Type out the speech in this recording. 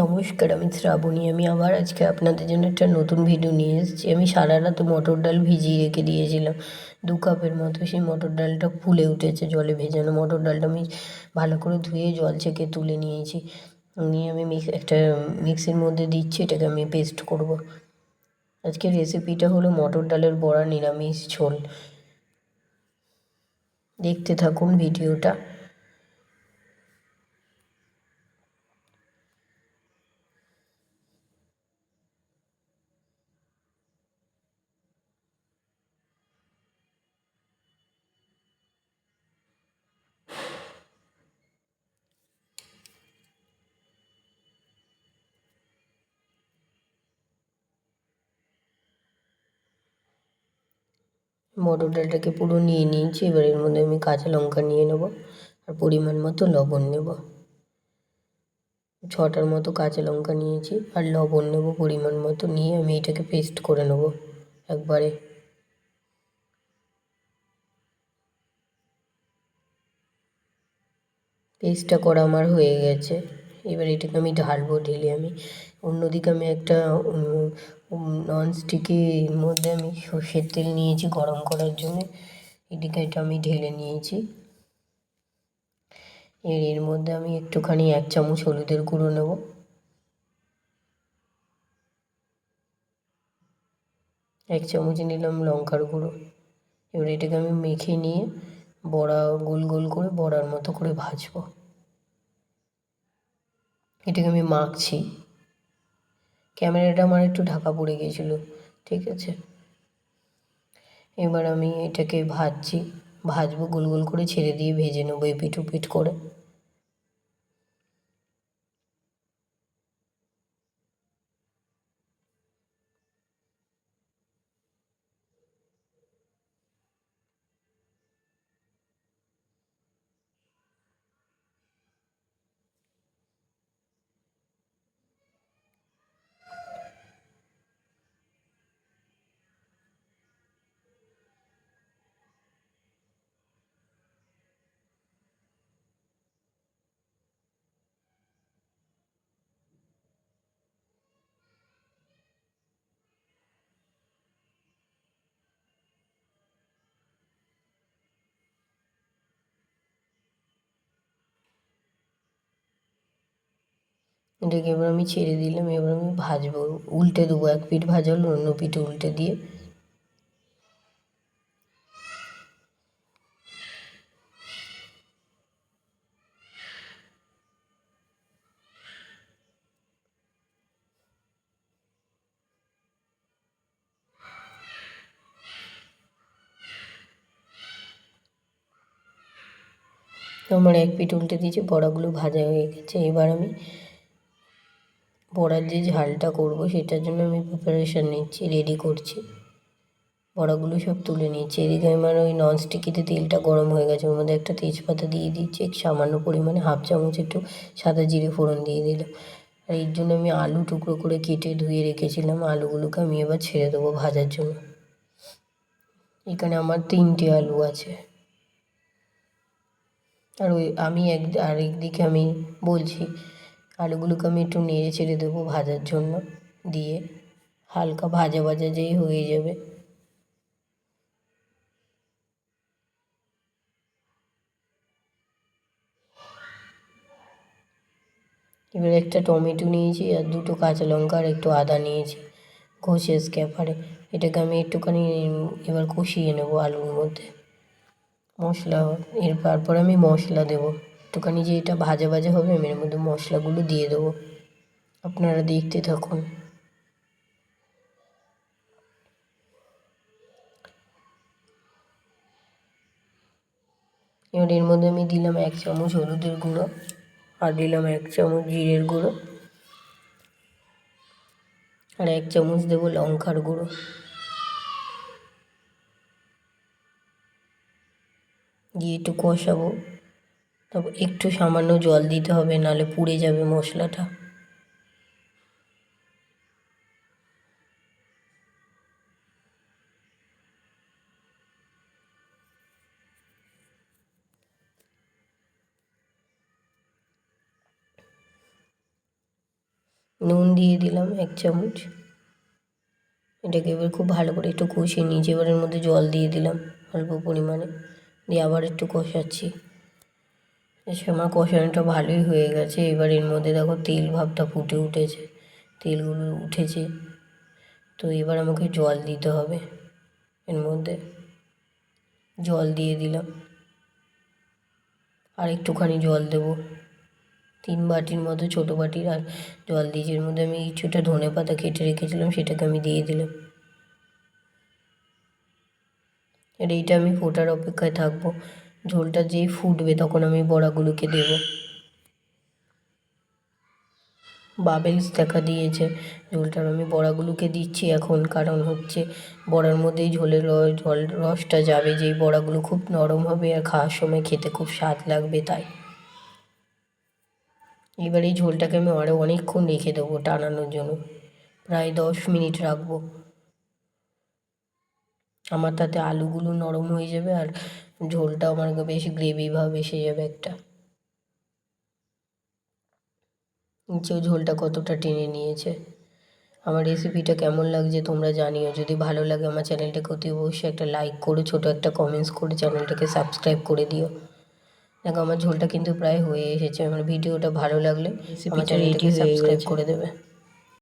নমস্কার, আমি শ্রাবণী। আমি আবার আজকে আপনাদের জন্য একটা নতুন ভিডিও নিয়ে এসেছি। আমি সারা রাত মটর ডাল ভিজিয়ে রেখে দিয়েছিলাম। দু কাপের মতো সেই মটর ডালটা ফুলে উঠেছে জলে ভেজানো। মটর ডালটা আমি ভালো করে ধুয়ে জল ছেঁকে তুলে নিয়েছি। নিয়ে আমি মিক্স একটা মিক্সির মধ্যে দিচ্ছি, এটাকে আমি পেস্ট করব। আজকে রেসিপিটা হলো মটর ডালের বড়া নিরামিষ ঝোল। দেখতে থাকুন ভিডিওটা মটর ডালটাকে পুরো নিয়ে নিয়েছি, এবার এর মধ্যে আমি কাঁচা লঙ্কা নিয়ে নেব আর পরিমাণ মতো লবণ নেব। ছটার মতো কাঁচা লঙ্কা নিয়েছি আর লবণ নেব পরিমাণ মতো নিয়ে আমি এটাকে পেস্ট করে নেব একবারে। পেস্টটা করা আমার হয়ে গেছে। এবার এটাকে আমি ঢালবো ঢেলে আমি। অন্যদিকে আমি একটা ননস্টিকের মধ্যে আমি সর্ষের তেল নিয়েছি গরম করার জন্য। এদিকে এটা আমি ঢেলে নিয়েছি। এর এর মধ্যে আমি একটুখানি এক চামচ হলুদের গুঁড়ো নেব। এক চামচ নিলাম লঙ্কার গুঁড়ো। এবার এটাকে আমি মেখে নিয়ে বড়া গোল গোল করে বড়ার মতো করে ভাজবো। এটাকে আমি মাখছি। ক্যামেরাটা আমার একটু ঢাকা পড়ে গিয়েছিল, ঠিক আছে? এবার আমি এটাকে ভাজছি, ভাজবো, গোল গোল করে ছেড়ে দিয়ে ভেজে নেব এপিট ওপিট করে। এটাকে এবার আমি ছেড়ে দিলাম, এবার আমি ভাজবো। উল্টে দেবো, এক পিঠ ভাজা অন্য পিঠ উল্টে দিয়ে। আমার এক পিঠ উল্টে দিয়েছি, বড়াগুলো ভাজা হয়ে গেছে। এবার আমি বড়ার যে ঝালটা করব সেটার জন্য আমি প্রিপারেশান নিচ্ছি রেডি করছি। বড়াগুলো সব তুলে নিচ্ছি এদিকে আমার ওই ননস্টিকিতে তেলটা গরম হয়ে গেছে। ওর মধ্যে একটা তেজপাতা দিয়ে দিচ্ছি সামান্য পরিমাণে হাফ চামচ একটু সাদা জিরে ফোড়ন দিয়ে দিলাম। আর এর জন্য আমি আলু টুকরো করে কেটে ধুয়ে রেখেছিলাম। আলুগুলোকে আমি এবার ছেড়ে দেবো ভাজার জন্য। এখানে আমার তিনটে আলু আছে। আর ওই আমি এক আরেক দিকে আমি বলছি আলুগুলোকে আমি একটু নেড়ে ছেড়ে দেবো ভাজার জন্য, দিয়ে হালকা ভাজা ভাজা যেই হয়ে যাবে। এবার একটা টমেটো নিয়েছি আর দুটো কাঁচা লঙ্কা আর একটু আদা নিয়েছি, ঘষে স্ক্যাপারে এটাকে আমি একটুখানি এবার কষিয়ে নেব আলুর মধ্যে। মশলা এর তারপর আমি মশলা দেবো। একটুখানি যে এটা ভাজা ভাজা হবে আমি এর মধ্যে মশলাগুলো দিয়ে দেবো। আপনারা দেখতে থাকুন। এবার এর মধ্যে আমি দিলাম এক চামচ হলুদের গুঁড়ো আর দিলাম এক চামচ জিরের গুঁড়ো আর এক চামচ দেবো লঙ্কার গুঁড়ো। দিয়ে একটু কষাবো। তারপর একটু সামান্য জল দিতে হবে নাহলে পুড়ে যাবে মশলাটা। নুন দিয়ে দিলাম এক চামচ। এটাকে এবার খুব ভালো করে একটু কষিয়ে নিয়েছি এবার এর মধ্যে জল দিয়ে দিলাম অল্প পরিমাণে। দিয়ে আবার একটু কষাচ্ছি। এসে আমার কষানোটা ভালোই হয়ে গেছে। এবার এর মধ্যে দেখো তেল ভাবটা ফুটে উঠেছে। তেলগুলো উঠেছে। তো এবার আমাকে জল দিতে হবে এর মধ্যে। জল দিয়ে দিলাম। আর একটুখানি জল দেবো। তিন বাটির মতো ছোটো বাটির আর জল দিয়েছি। এর মধ্যে আমি কিছুটা ধনে পাতা কেটে রেখেছিলাম, সেটাকে আমি দিয়ে দিলাম। আর এইটা আমি ফোটার অপেক্ষায় থাকব। ঝোলটা যেই ফুটবে তখন আমি বড়াগুলোকে দেব। বাবেলস দেখা দিয়েছে। ঝোলটার আমি বড়াগুলোকে দিচ্ছি এখন, কারণ হচ্ছে বড়ার মধ্যেই ঝোলের জল রসটা যাবে, যেই বড়াগুলো খুব নরম হবে আর খাওয়ার সময় খেতে খুব স্বাদ লাগবে তাই। এবার এই ঝোলটাকে আমি আরও অনেকক্ষণ রেখে দেবো টানানোর জন্য। প্রায় দশ মিনিট রাখব। আমার তাতে আলুগুলো নরম হয়ে যাবে আর ঝোলটাও আমার বেশ গ্রেভি ভাব এসে যাবে একটা। নিচেও ঝোলটা কতটা টেনে নিয়েছে। আমার রেসিপিটা কেমন লাগছে তোমরা জানিও। যদি ভালো লাগে আমার চ্যানেলটাকে অতি অবশ্যই একটা লাইক করে ছোট একটা কমেন্টস করে চ্যানেলটাকে সাবস্ক্রাইব করে দিও। দেখো আমার ঝোলটা কিন্তু প্রায় হয়ে এসেছে। আমার ভিডিওটা ভালো লাগলে রেসিপিটা রেডি সাবস্ক্রাইব করে দেবে।